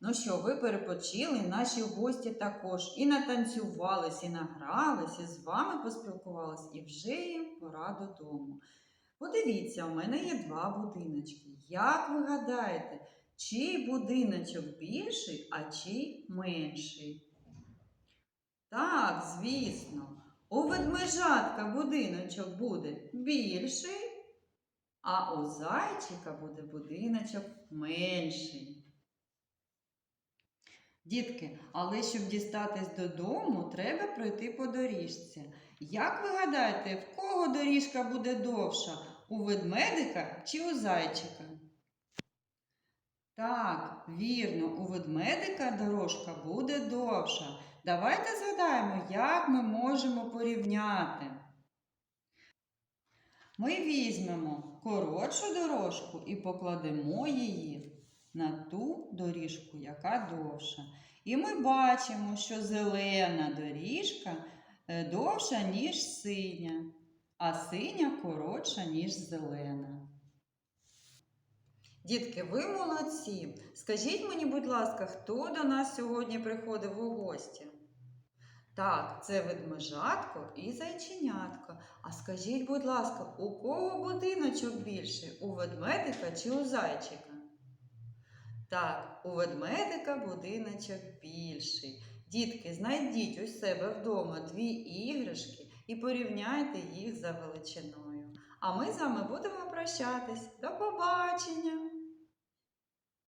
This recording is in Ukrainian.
Ну що, ви перепочили, наші гості також і натанцювались, і награлись, і з вами поспілкувались, і вже їм пора додому. Подивіться, у мене є два будиночки. Як ви гадаєте, чий будиночок більший, а чий менший? Так, звісно, у ведмежатка будиночок буде більший, а у зайчика буде будиночок менший. Дітки, але щоб дістатись додому, треба пройти по доріжці. Як ви гадаєте, в кого доріжка буде довша? У ведмедика чи у зайчика? Так, вірно, у ведмедика дорожка буде довша. Давайте згадаємо, як ми можемо порівняти. Ми візьмемо коротшу дорожку і покладемо її на ту доріжку, яка довша. І ми бачимо, що зелена доріжка е, довша, ніж синя, а синя коротша, ніж зелена. Дітки, ви молодці. Скажіть мені, будь ласка, хто до нас сьогодні приходив у гості? Так, це ведмежатко і зайченятко. А скажіть, будь ласка, у кого будиночок більший? У ведмедика чи у зайчика? Так, у ведмедика будиночок більший. Дітки, знайдіть у себе вдома дві іграшки і порівняйте їх за величиною. А ми з вами будемо прощатись. До побачення!